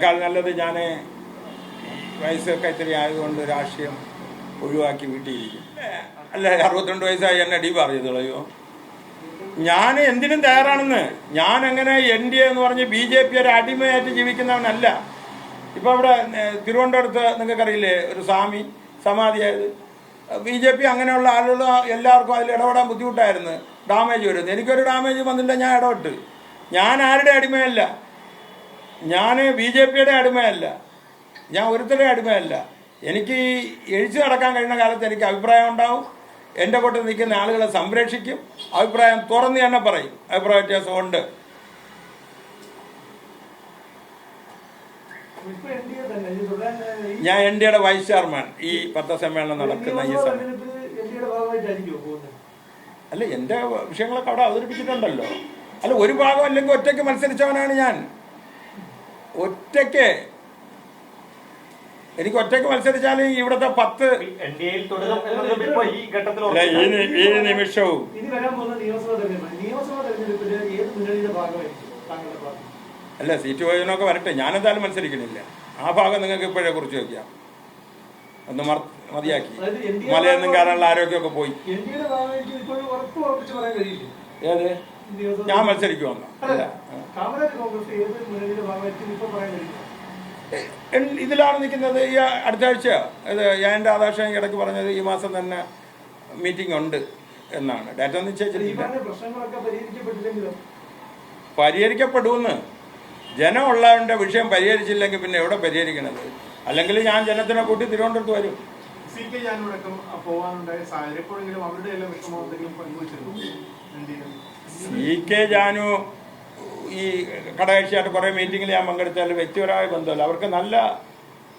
അതിനേക്കാൾ നല്ലത് ഞാൻ വയസ്സ് കൈത്തറി ആയതുകൊണ്ട് രാഷ്ട്രീയം ഒഴിവാക്കി വീട്ടിയിരിക്കും അല്ല അറുപത്തിരണ്ട് വയസ്സായി എന്നെ ഡി കളയോ ഞാൻ എന്തിനും തയ്യാറാണെന്ന്. ഞാൻ അങ്ങനെ എൻ ഡി എന്ന് പറഞ്ഞ് ബി ജെ പി ഒരു അടിമയായിട്ട് ജീവിക്കുന്നവനല്ല. ഇപ്പോൾ അവിടെ തിരുവനന്തപുരത്ത് നിങ്ങൾക്കറിയില്ലേ ഒരു സ്വാമി സമാധിയായത്. ബി ജെ പി അങ്ങനെയുള്ള ആളുകൾ എല്ലാവർക്കും അതിൽ ഇടപെടാൻ ബുദ്ധിമുട്ടായിരുന്നു. ഡാമേജ് വരുന്നു. എനിക്കൊരു ഡാമേജ് വന്നില്ല ഞാൻ ഇടപെട്ട്. ഞാൻ ആരുടെ അടിമയല്ല. ഞാൻ ബി ജെ പിയുടെ അടിമയല്ല. ഞാൻ ഒരുത്തരുടെ അടിമയല്ല. എനിക്ക് എഴുതി എഴുച്ചു നടക്കാൻ കഴിയുന്ന കാലത്ത് എനിക്ക് അഭിപ്രായം ഉണ്ടാവും. എന്റെ കൂട്ടത്തിൽ നിൽക്കുന്ന ആളുകളെ സംരക്ഷിക്കും. അഭിപ്രായം തുറന്ന് തന്നെ പറയും. അഭിപ്രായ വ്യത്യാസമുണ്ട്. ഞാൻ എൻ ഡിയുടെ വൈസ് ചെയർമാൻ. ഈ പത്രസമ്മേളനം നടക്കുന്ന ഈ സമയം. അല്ല എന്റെ വിഷയങ്ങളൊക്കെ അവിടെ അവതരിപ്പിച്ചിട്ടുണ്ടല്ലോ. അല്ല ഒരു ഭാഗം അല്ലെങ്കിൽ ഒറ്റയ്ക്ക് മത്സരിച്ചവനാണ് ഞാൻ. ഒറ്റയ്ക്ക്. എനിക്ക് ഒറ്റയ്ക്ക് മത്സരിച്ചാൽ ഇവിടുത്തെ പത്ത് ഈ നിമിഷവും. അല്ല സീറ്റ് വിഭജനമൊക്കെ വരട്ടെ. ഞാനെന്തായാലും മത്സരിക്കണില്ല. ആ ഭാഗം നിങ്ങൾക്ക് ഇപ്പോഴേ കുറിച്ച് നോക്കിയാ ഒന്ന് മതിയാക്കി. മലയൊന്നും കയറാനുള്ള ആരോഗ്യമൊക്കെ പോയി. ഏത്? ഞാൻ മത്സരിക്കുമെന്നോ അല്ല. ഇതിലാണ് നിൽക്കുന്നത് ഈ അടുത്ത ആഴ്ച ഇത് ഞാൻ രാധാകൃഷ്ണൻ ഇടയ്ക്ക് പറഞ്ഞത് ഈ മാസം തന്നെ മീറ്റിംഗ് ഉണ്ട് എന്നാണ്. ഡാറ്റ എന്ന് വെച്ചാൽ നിശ്ചയിച്ചിട്ടില്ല. പരിഹരിക്കപ്പെടുമെന്ന് ജനമുള്ളവന്റെ വിഷയം പരിഹരിച്ചില്ലെങ്കിൽ പിന്നെ എവിടെ പരിഹരിക്കണത്? അല്ലെങ്കിൽ ഞാൻ ജനത്തിനെ കൂട്ടി തിരുവനന്തപുരത്ത് വരും. സി കെ ജാനുടക്കം പോകാനുണ്ടായ സാഹചര്യം എപ്പോഴെങ്കിലും അവരുടെ എല്ലാം വിഷമം എന്തെങ്കിലും പങ്കുവച്ചിരുന്നു സി കെ ജാനു ഈ കടകക്ഷിയായിട്ട് കുറേ മീറ്റിങ്ങിൽ ഞാൻ പങ്കെടുത്താൽ വ്യക്തിപരമായ ബന്ധമല്ല. അവർക്ക് നല്ല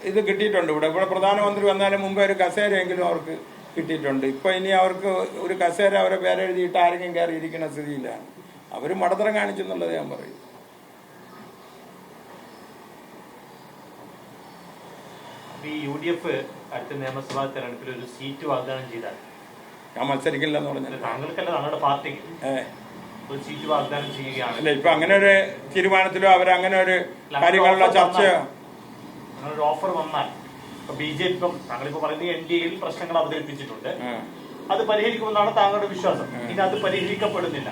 ഇത് കിട്ടിയിട്ടുണ്ട് ഇവിടെ. ഇവിടെ പ്രധാനമന്ത്രി വന്നാലും മുമ്പേ ഒരു കസേരയെങ്കിലും അവർക്ക് കിട്ടിയിട്ടുണ്ട്. ഇപ്പോൾ ഇനി അവർക്ക് ഒരു കസേര അവരെ പേരെഴുതിയിട്ട് ആരെങ്കിലും കയറി ഇരിക്കുന്ന സ്ഥിതിയിലാണ് അവർ മടത്തരം കാണിച്ചെന്നുള്ളത് ഞാൻ പറയും. ഈ യു ഡി എഫ് അടുത്ത നിയമസഭാ തെരഞ്ഞെടുപ്പിൽ ഒരു സീറ്റ് വാഗ്ദാനം ചെയ്താൽ? ഞാൻ മത്സരിക്കില്ലെന്ന് പറഞ്ഞു താങ്കൾക്കല്ല താങ്കളുടെ പാർട്ടിക്ക്. ഒരു സീറ്റ് വാഗ്ദാനം ചെയ്യുകയാണ്. അല്ല ഇപ്പൊ അങ്ങനെ ഒരു തീരുമാനത്തിലോ അവർ അങ്ങനെ ഒരു കാര്യങ്ങളുള്ള ചർച്ച അങ്ങനെ ഒരു ഓഫർ വന്നാൽ ബി ജെ പി ഇപ്പം താങ്കളിപ്പോ പറയുന്നത് എൻ ഡി എയിൽ പ്രശ്നങ്ങൾ അവതരിപ്പിച്ചിട്ടുണ്ട്. അത് പരിഹരിക്കുമെന്നാണ് താങ്കളുടെ വിശ്വാസം. ഇനി അത് പരിഹരിക്കപ്പെടുന്നില്ല.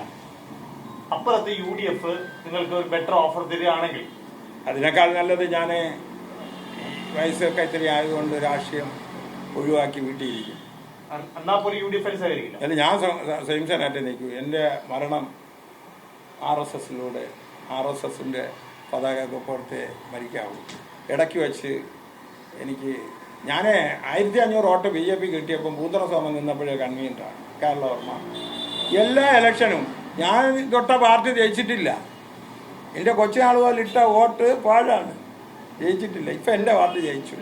അപ്പുറത്ത് യു ഡി എഫ് നിങ്ങൾക്ക് ഒരു ബെറ്റർ ഓഫർ തരികയാണെങ്കിൽ അതിനേക്കാൾ നല്ലത് ഞാൻ വയസ്സ് കൈത്തറി ആയതുകൊണ്ട് രാഷ്ട്രീയം ഒഴിവാക്കി വീട്ടിയിരിക്കും. അ- എന്നാ പോലും യു ഡി എഫ് അല്ല ഞാൻ സെനാറ്റ് നിൽക്കും. എന്റെ മരണം ആർ എസ് എസിലൂടെ ആർ എസ് എസിന്റെ പതാക കൊപ്പുറത്തെ മരിക്കാവൂ ഇടയ്ക്ക് വെച്ച് എനിക്ക് ഞാൻ ആയിരത്തി അഞ്ഞൂറ് വോട്ട് ബി ജെ പി കിട്ടിയപ്പം ഭൂതറസ്വാമി നിന്നപ്പോഴേ കൺവീനറാണ്. കേരള ഓർമ്മ എല്ലാ ഇലക്ഷനും ഞാൻ തൊട്ട പാർട്ടി ജയിച്ചിട്ടില്ല. എന്റെ കൊച്ചിനാൾ പോലെ ഇട്ട വോട്ട് പാഴാണ്. ജയിച്ചിട്ടില്ല. ഇപ്പം എന്റെ പാർട്ടി ജയിച്ചു.